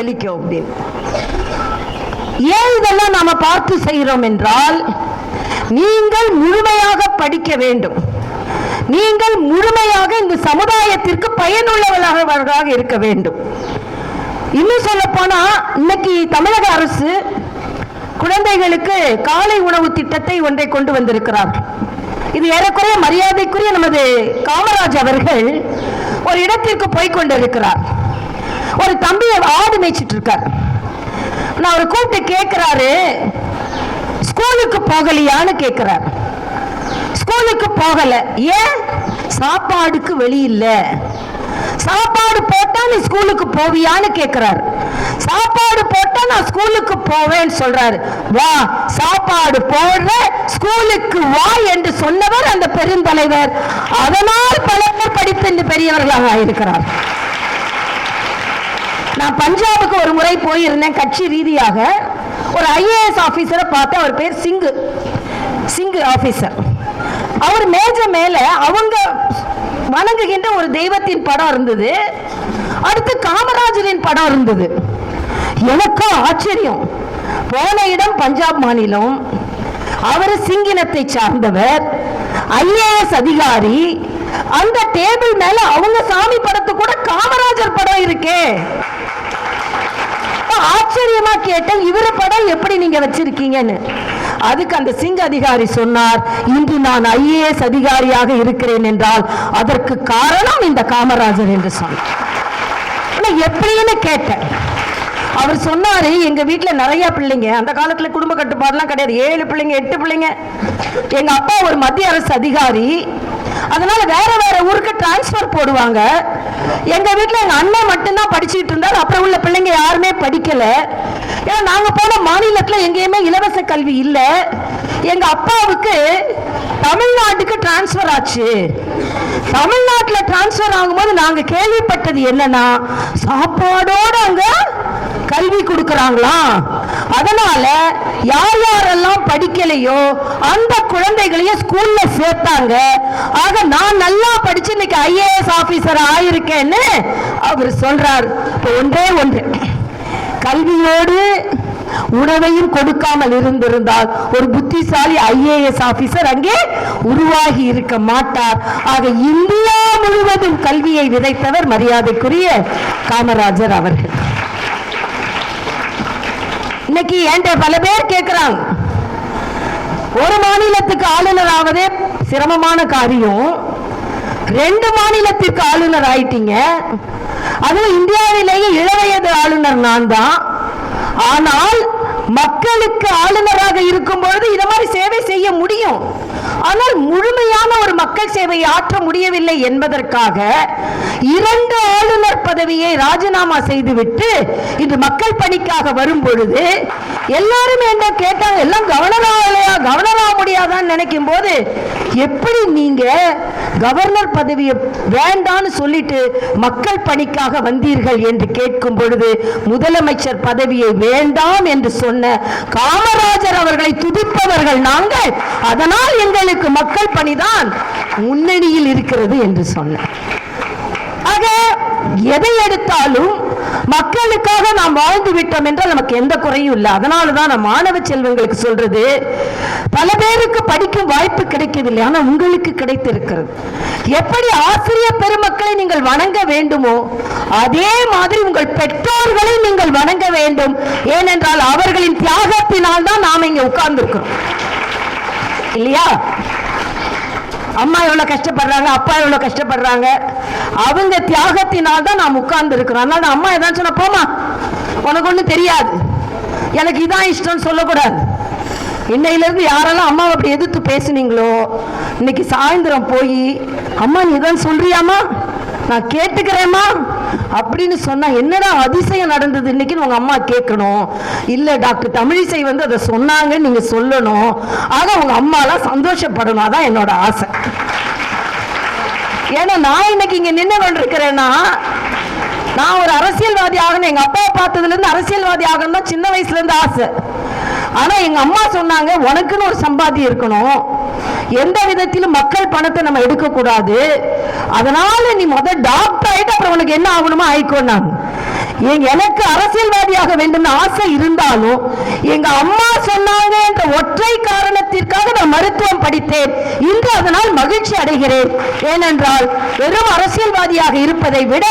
வெளிக்கும் அப்படின்னு ஏன் இதெல்லாம் நாம பார்த்து செய்கிறோம் என்றால் நீங்கள் முழுமையாக படிக்க வேண்டும். நீங்கள் முழுமையாக இந்த சமுதாயத்திற்கு பயனுள்ளவர்களாக இருக்க வேண்டும். இன்னும் சொல்ல போனா இன்னைக்கு தமிழக அரசு குழந்தைகளுக்கு காலை உணவு திட்டத்தை ஒன்றை கொண்டு வந்திருக்கிறார். இது ஏறக்குறைய மரியாதைக்குரிய நமது காமராஜ் அவர்கள் ஒரு இடத்திற்கு போய் கொண்டிருக்கிறார். ஒரு தம்பியை ஆடு மேய்ச்சிட்டு இருக்கார். நான் அவர் கூப்பிட்டு கேட்கிறாரு ஸ்கூலுக்கு போகலையான்னு கேட்கிறார் ஸ்கூலுக்கு போகல. ஏன்? சாப்பாடுக்கு வெளி சாப்பாடு போட்டா நீ ஸ்கூலுக்கு போவியான்னு கேட்கிறாரு சாப்பாடு போட்டா நான் ஸ்கூலுக்கு போவேன்னு சொல்றாரு. வா சாப்பாடு போடுற ஸ்கூலுக்கு வா என்று சொன்னவர் அந்த பெருந்தலைவர். அதனால் பல பேர் படித்து பெரியவர்களாக இருக்கிறார் நான் பஞ்சாபுக்கு ஒரு முறை போயிருந்தேன் கட்சி ரீதியாக. ஒரு ஐஏஎஸ் ஆபீசரை பார்த்து அவர் பேர் சிங்கு. சிங்கு ஆபீசர் அவர் மேஜ மேல அவங்க வணங்குகின்ற ஒரு தெய்வத்தின் படம் இருந்தது. அடுத்து காமராஜரின் படம் இருந்தது. எனக்கும் ஆச்சரியம். போன இடம் பஞ்சாப் மாநிலம். அவர் சிங்கினத்தை சார்ந்தவர். ஐஏஎஸ் அதிகாரி. அந்த டேபிள் மேல அவங்க சாமி படத்து கூட காமராஜர் படம் இருக்கே. ஆச்சரியமா கேட்டேன். இவர படம் எப்படி நீங்க வச்சிருக்கீங்கன்னு. அதுக்கு அந்த சிங் அதிகாரி சொன்னார் இன்று நான் ஐஏஎஸ் அதிகாரியாக இருக்கிறேன் என்றால் அதற்கு காரணம் இந்த காமராஜர் என்று சொன்னார். எப்படின்னு கேட்டேன். அவர் சொன்னாரு எங்க வீட்டுல நிறைய பிள்ளைங்க அந்த காலத்துல குடும்ப கட்டுப்பாடுலாம் கிடையாது. ஏழு பிள்ளைங்க எட்டு பிள்ளைங்க. எங்க அப்பா ஒரு மத்திய அரசு அதிகாரி. அதனால வேற வேற ஊருக்கு டிரான்ஸ்ஃபர் போடுவாங்க. எங்க வீட்டில் எங்க அண்ணன் மட்டும்தான் படிச்சுட்டு இருந்தார். அப்புறம் உள்ள பிள்ளைங்க யாருமே படிக்கல. ஏன்னா நாங்க போன மாநிலத்துல எங்கேயுமே இலவச கல்வி இல்லை. எங்க அப்பாவுக்கு தமிழ்நாட்டுக்கு டிரான்ஸ்ஃபர் ஆச்சு. தமிழ்நாட்டுல டிரான்ஸ்ஃபர் ஆகும்போது நாங்க கேள்விப்பட்டது என்னன்னா சாப்பாடோட அங்க கல்வி கொடுக்கறாங்களா அதனால யார் யாரெல்லாம் படிக்கலையோ அந்த குழந்தைகளையும் ஸ்கூல்ல சேர்த்தாங்க. ஆக நான் நல்லா படிச்சு இன்னைக்கு ஐஏஎஸ் ஆபீசர் ஆயிருக்கேன்னு அவர் சொல்றார். இப்போ ஒன்றே ஒன்று. கல்வியோடு உணவையும் கொடுக்காமல் இருந்திருந்தால் ஒரு புத்திசாலி ஐஏஎஸ் ஆபீசர் அங்கே உருவாகி இருக்க மாட்டார். ஆக இந்தியா முழுவதும் கல்வியை விதைத்தவர் மரியாதைக்குரிய காமராஜர் அவர்கள். இன்னைக்கு என்கிட்ட பல பேர் கேட்கிறாங்க ஒரு மாநிலத்துக்கு ஆளுநர் ஆவதே சிரமமான காரியம். ரெண்டு மாநிலத்திற்கு ஆளுநர் ஆயிட்டீங்க. அதுவும் இந்தியாவிலேயே இளவயது ஆளுநர் நான் தான். ஆனால் மக்களுக்கு ஆளுநராக இருக்கும் பொழுது இந்த மாதிரி சேவை செய்ய முடியும். ஆனால் முழுமையான ஒரு மக்கள் சேவையை ஆற்ற முடியவில்லை என்பதற்காக இரண்டு ஆளுநர் பதவியை ராஜினாமா செய்துவிட்டு இன்று மக்கள் பணிக்காக வரும் பொழுது எல்லாரும் என்ன கேட்டாங்க? எல்லாம் கவர்னர் ஆகலையா கவர்னர் ஆக முடியாதான்னு நினைக்கும் போது எப்படி நீங்க கவர்னர் பதவியை வேண்டான்னு சொல்லிட்டு மக்கள் பணிக்காக வந்தீர்கள்? என்று கேட்கும் பொழுது முதலமைச்சர் பதவியை வேண்டாம் என்று சொன்ன காமராஜர் அவர்களை துதிப்பவர்கள் நாங்கள். அதனால் எங்களுக்கு மக்கள் பணிதான் முன்னணியில் இருக்கிறது என்று சொன்னார். ஆக எதை எடுத்தாலும் மக்களுக்காக நாம் வாழ்ந்து விட்டோம் என்றால் நமக்கு எந்த குறையும் இல்லை. அதனால தான் நான் மாணவ செல்வங்களுக்கு சொல்றது பல பேருக்கு படிக்கும் வாய்ப்பு கிடைக்கவில்லை ஆனால் உங்களுக்கு கிடைத்திருக்கிறது. எப்படி ஆசிரியர் பெருமக்களை நீங்கள் வணங்க வேண்டுமோ அதே மாதிரி உங்கள் பெற்றோர்களை நீங்கள் வணங்க வேண்டும். ஏனென்றால் அவர்களின் தியாகத்தினால் தான் நாம் இங்க உட்கார்ந்துருக்கிறோம். இல்லையா? அம்மா எவ்வளோ கஷ்டப்படுறாங்க அப்பா எவ்வளோ கஷ்டப்படுறாங்க? அவங்க தியாகத்தினால் தான் நாம் உட்கார்ந்து இருக்கிறோம் அதனால அம்மா ஏதாச்சும் சொன்னா போமா உனக்கு ஒன்றும் தெரியாது. எனக்கு இதான் இஷ்டம்னு சொல்லக்கூடாது. இன்னையிலேருந்து யாரெல்லாம் அம்மாவை அப்படி எதிர்த்து பேசுனீங்களோ இன்னைக்கு சாயந்தரம் போய் அம்மா நீ தான் சொல்றியாமா நான் கேட்டுக்கிறேம்மா அப்படின்னு சொன்னா என்னடா அதிசயம் நடந்தது? இன்னைக்குன்னு உங்க அம்மா கேட்கணும். இல்ல டாக்டர் தமிழிசை வந்து அதை சொன்னாங்கன்னு நீங்க சொல்லணும். ஆக உங்க அம்மாலாம் சந்தோஷப்படணும். அதான் என்னோட ஆசை. ஏன்னா நான் இன்னைக்கு இங்க நின்று கொண்டிருக்கிறேன்னா நான் ஒரு அரசியல்வாதி ஆகணும். எங்க அப்பாவை பார்த்ததுல இருந்து அரசியல்வாதி ஆகணும் தான் சின்ன வயசுல இருந்து ஆசை. ஆனா எங்க அம்மா சொன்னாங்க உனக்குன்னு ஒரு சம்பாத்தியம் இருக்கணும். எந்த விதத்திலும் மக்கள் பணத்தை நம்ம எடுக்க கூடாது அதனால நீ முத டாக்டர் ஆயிட்டு அப்புறம் உனக்கு என்ன ஆகணுமோ ஆயிக்கோன்னாங்க எனக்கு அரசியல்வாதியாக வேண்டும் ஆசை இருந்தாலும் எங்க அம்மா சொன்னாங்க என்ற ஒற்றை காரணத்திற்காக நான் மருத்துவம் படித்தேன். இன்று அதனால் மகிழ்ச்சி அடைகிறேன். ஏனென்றால் வெறும் அரசியல்வாதியாக இருப்பதை விட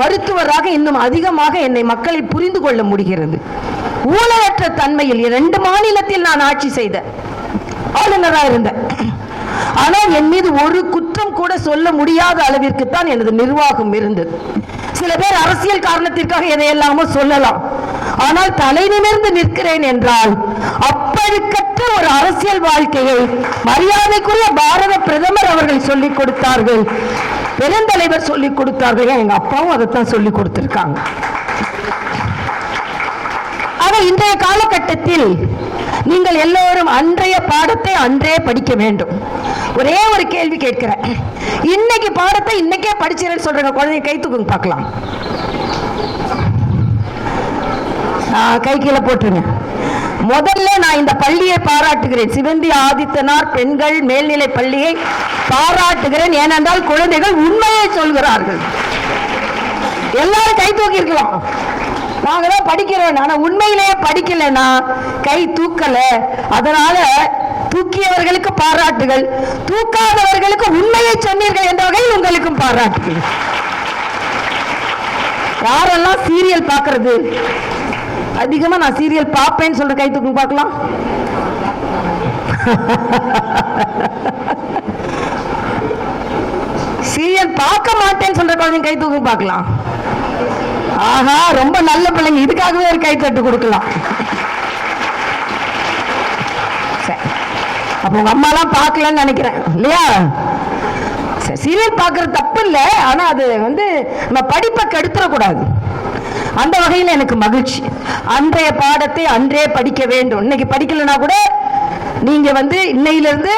மருத்துவராக இன்னும் அதிகமாக என்னை மக்களை புரிந்து கொள்ள முடிகிறது. ஊழலற்ற தன்மையில் இரண்டு மாநிலத்தில் நான் ஆட்சி செய்தேன் ஆளுநராக இருந்தேன். ஆனால் என் மீது ஒரு குற்றம் கூட சொல்ல முடியாத அளவிற்கு தான் எனது நிர்வாகம் இருந்தது. சில பேர் அரசியல் காரணத்திற்காக எதையெல்லாமோ சொல்லலாம். ஆனால் தலை நிமிர்ந்து நிற்கிறேன் என்றால் அப்பழுக்கற்ற ஒரு அரசியல் வாழ்க்கையை மரியாதைக்குரிய பாரத பிரதமர் அவர்கள் சொல்லிக் கொடுத்தார்கள். பெருந்தலைவர் சொல்லிக் கொடுத்தார்கள். எங்க அப்பாவும் அதைத்தான் சொல்லிக் கொடுத்திருக்காங்க. ஆக இன்றைய காலகட்டத்தில் நீங்கள் எல்லோரும் அன்றைய பாடத்தை அன்றே படிக்க வேண்டும். ஒரே ஒரு கேள்வி கேட்கிறேன். இன்னைக்கு பாடத்தை இன்னைக்கே படிச்சிருன்னு சொல்றேங்க. குழந்தைய கை தூக்குங்க பார்க்கலாம். கை கீழே போட்டுருங்க. முதல்ல நான் இந்த பள்ளியை பாராட்டுகிறேன். சிவந்தி ஆதித்தனார் பெண்கள் மேல்நிலை பள்ளியை பாராட்டுகிறேன். ஏனென்றால் குழந்தைகள் உண்மையை சொல்கிறார்கள். எல்லாரும் கை தூக்கி இருக்கலாம் நாங்களாம் படிக்கிறோம். ஆனா உண்மையிலேயே படிக்கலன்னா கை தூக்கல. அதனால தூக்கியவர்களுக்கு பாராட்டுகள். தூக்காதவர்களுக்கு உண்மையை சொன்னீர்கள் என்ற வகையில் உங்களுக்கும் பாராட்டுகள். யாரெல்லாம் சீரியல் பார்க்கறது? அதிகமா நான் சீரியல் பார்ப்பேன்னு சொல்ற கை தூக்கு பார்க்கலாம். சீரியல் பார்க்க மாட்டேன்னு சொல்ற குழந்தைங்க கை தூக்கு பார்க்கலாம். ஆஹா ரொம்ப நல்ல பிள்ளைங்க. இதுக்காகவே ஒரு கைத்தட்டு கொடுக்கலாம். அப்ப உங்க அம்மாலாம் பார்க்கலன்னு நினைக்கிறேன். இல்லையா? சீரியல் பார்க்கறது தப்பு இல்லை. ஆனா அது வந்து நம்ம படிப்பை கெடுத்துடக்கூடாது அந்த வகையில் எனக்கு மகிழ்ச்சி. அன்றைய பாடத்தை அன்றே படிக்க வேண்டும். இன்னைக்கு படிக்கலைன்னா கூட நீங்க வந்து இன்னையிலிருந்து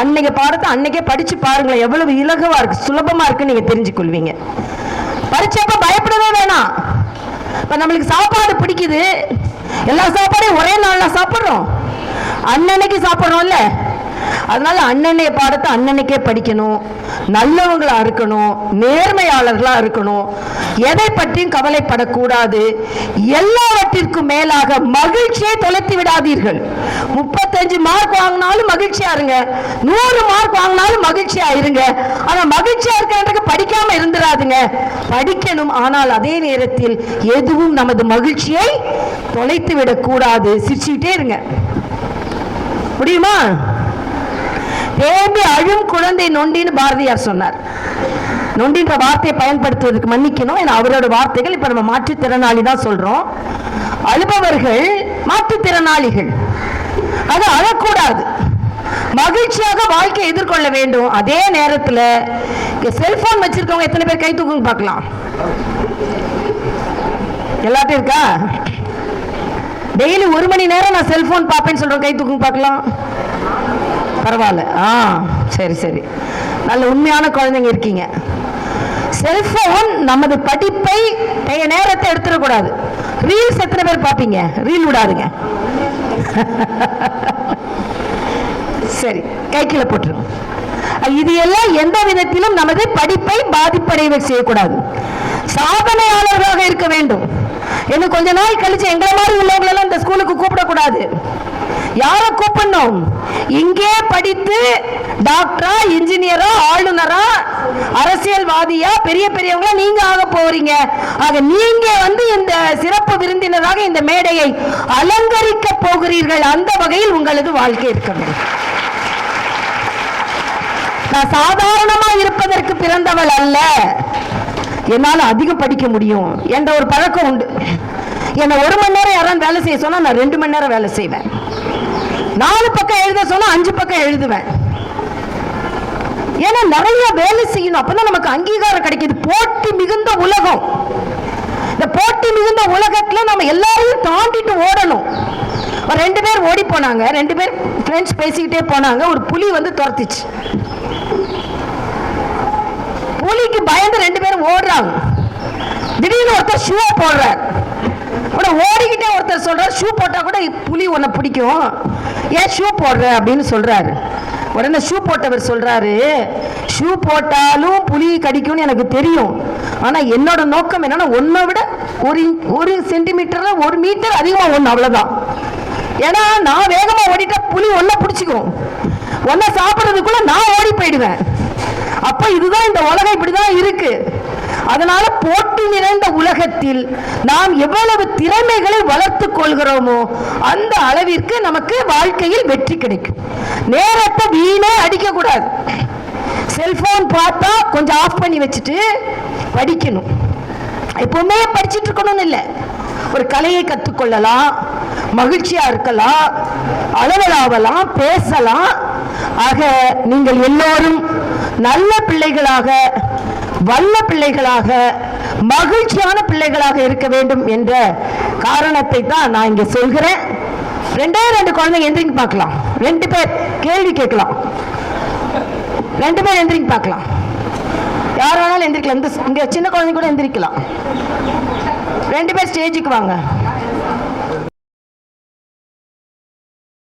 அன்னைக்கு பாடத்தை அன்னைக்கே படிச்சு பாருங்களேன். எவ்வளவு இலகுவா இருக்கு சுலபமா இருக்குன்னு நீங்க தெரிஞ்சு கொள்வீங்க பயப்படவே நம்மளுக்கு சாப்பாடு பிடிக்குது. எல்லா சாப்பாடையும் ஒரே நாளில் சாப்பிட்றோம். அன்னன்னைக்கு சாப்பிடுறோம்ல. அதனால அன்னன்னைய பாடத்தை அன்னன்னைக்கே படிக்கணும். நல்லவங்களா இருக்கணும். நேர்மையாளர்களா இருக்கணும். எதை பற்றியும் கவலைப்படக்கூடாது. எல்லாவற்றிற்கும் மேலாக மகிழ்ச்சியை தொலைத்து விடாதீர்கள். முப்பத்தஞ்சு மார்க் வாங்கினாலும் மகிழ்ச்சியா இருங்க. நூறு மார்க் வாங்கினாலும் மகிழ்ச்சியா இருங்க. ஆனா மகிழ்ச்சியா இருக்கிறதுக்கு படிக்காம இருந்துடாதுங்க. படிக்கணும் ஆனால் அதே நேரத்தில் எதுவும் நமது மகிழ்ச்சியை தொலைத்து விடக்கூடாது. சிரிச்சுக்கிட்டே இருங்க. முடியுமா? தேம்பி அழும் குழந்தை நொண்டின்னு பாரதியார் சொன்னார். நொண்டின்ற வார்த்தையை பயன்படுத்துவதற்கு மன்னிக்கணும் ஏன்னா அவரோட வார்த்தைகள் இப்போ நம்ம மாற்றுத்திறனாளி தான் சொல்றோம். அழுபவர்கள் மாற்றுத்திறனாளிகள். அது அழக்கூடாது. மகிழ்ச்சியாக வாழ்க்கையை எதிர்கொள்ள வேண்டும். அதே நேரத்துல செல்போன் வச்சிருக்கவங்க எத்தனை பேர் கை தூக்குங்க பார்க்கலாம். எல்லாத்தையும் இருக்கா? டெய்லி ஒரு மணி நேரம் நான் செல்போன் பார்ப்பேன்னு சொல்றேன் கை தூக்குங்க பார்க்கலாம். பரவாயில்ல. ஆ சரி சரி. நல்ல உண்மையான குழந்தைங்க இருக்கீங்க. செல்போன் நமது படிப்பை பெய நேரத்தை எடுத்துடக்கூடாது. ரீல்ஸ் எத்தனை பேர் பார்ப்பீங்க? ரீல் விடாதுங்க. சரி கை கீழே போட்டுருவோம் இது எல்லாம் எந்த விதத்திலும் நமது படிப்பை பாதிப்படைய செய்யக்கூடாது. சாதனையாளர்களாக இருக்க வேண்டும். இன்னும் கொஞ்ச நாள் கழிச்சு எங்களை மாதிரி உள்ளவங்களெல்லாம் இந்த ஸ்கூலுக்கு கூப்பிடக்கூடாது. யாரை கூப்பிடணும்? இங்கே படித்து டாக்டரா இன்ஜினியரா ஆளுநரா அரசியல்வாதியா பெரிய பெரியவங்களா நீங்க ஆக போறீங்க. ஆக நீங்க வந்து இந்த சிறப்பு விருந்தினராக இந்த மேடையை அலங்கரிக்க போகிறீர்கள். அந்த வகையில் உங்களது வாழ்க்கை இருக்க முடியும் நான் சாதாரணமா இருப்பதற்கு பிறந்தவள் அல்ல. என்னால அதிகம் படிக்க முடியும். என்ற ஒரு பழக்கம் உண்டு. என்னை ஒரு மணி நேரம் யாராவது வேலை செய்ய சொன்னா நான் ரெண்டு மணி நேரம் வேலை செய்வேன். நாலு பக்கம் எழுத சொன்னா அஞ்சு பக்கம் எழுதுவேன். ஏன்னா நிறைய வேலை செய்யணும். அப்பதான் நமக்கு அங்கீகாரம் கிடைக்குது. போட்டி மிகுந்த உலகம். இந்த போட்டி மிகுந்த உலகத்துல நம்ம எல்லாரையும் தாண்டிட்டு ஓடணும். ரெண்டு பேர் ஓடி போனாங்க. ரெண்டு பேர் ஃப்ரெண்ட்ஸ் பேசிக்கிட்டே போனாங்க. ஒரு புலி வந்து துரத்திச்சு. புலிக்கு பயந்து ரெண்டு பேரும் ஓடுறாங்க. திடீர்னு ஒருத்தர் ஷூ போடுறார். உடனே ஓடிக்கிட்டே ஒருத்தர் சொல்றார் ஷூ போட்டா கூட புலி உன்னை பிடிக்கும். ஏன் ஷூ போடுற? அப்படின்னு சொல்றாரு. உடனே ஷூ போட்டவர் சொல்றாரு ஷூ போட்டாலும் புலி கடிக்கும்னு எனக்கு தெரியும். ஆனா என்னோட நோக்கம் என்னன்னா ஒன்றை விட ஒரு இன்- ஒரு சென்டிமீட்டர்ல ஒரு மீட்டர் அதிகமா ஒன்று அவ்வளவுதான். ஏன்னா நான் வேகமா ஓடிட்டா புலி ஒன்ன பிடிச்சிக்கும். ஒன்ன சாப்பிட்றதுக்குள்ள நான் ஓடி போயிடுவேன். அப்ப இதுதான் இந்த உலகம் இப்படிதான் இருக்கு. அதனால போட்டி நிறைந்த உலகத்தில் நாம் எவ்வளவு திறமைகளை வளர்த்துக் கொள்கிறோமோ அந்த அளவிற்கு நமக்கு வாழ்க்கையில் வெற்றி கிடைக்கும். நேரத்தை வீணே அடிக்க கூடாது செல்போன் பார்த்தா கொஞ்சம் ஆஃப் பண்ணி வச்சுட்டு படிக்கணும். எப்பவுமே படிச்சுட்டு இருக்கணும்னு இல்லை. ஒரு கலையை கற்றுக்கொள்ளலாம் மகிழ்ச்சியா இருக்கலாம் அளவலாவலாம் பேசலாம். ஆக நீங்கள் எல்லோரும் நல்ல பிள்ளைகளாக வல்ல பிள்ளைகளாக மகிழ்ச்சியான பிள்ளைகளாக இருக்க வேண்டும் என்ற காரணத்தை தான் நான் இங்க சொல்கிறேன். ரெண்டே ரெண்டு குழந்தைங்க எந்திரிங்க பார்க்கலாம். ரெண்டு பேர் கேள்வி கேட்கலாம். ரெண்டு பேர் எந்திரிங்க பார்க்கலாம். யார் வேணாலும் எந்திரிக்கலாம். இந்த இங்க சின்ன குழந்தைங்க கூட எந்திரிக்கலாம். ரெண்டு பேர் ஸ்டேஜுக்கு வாங்க.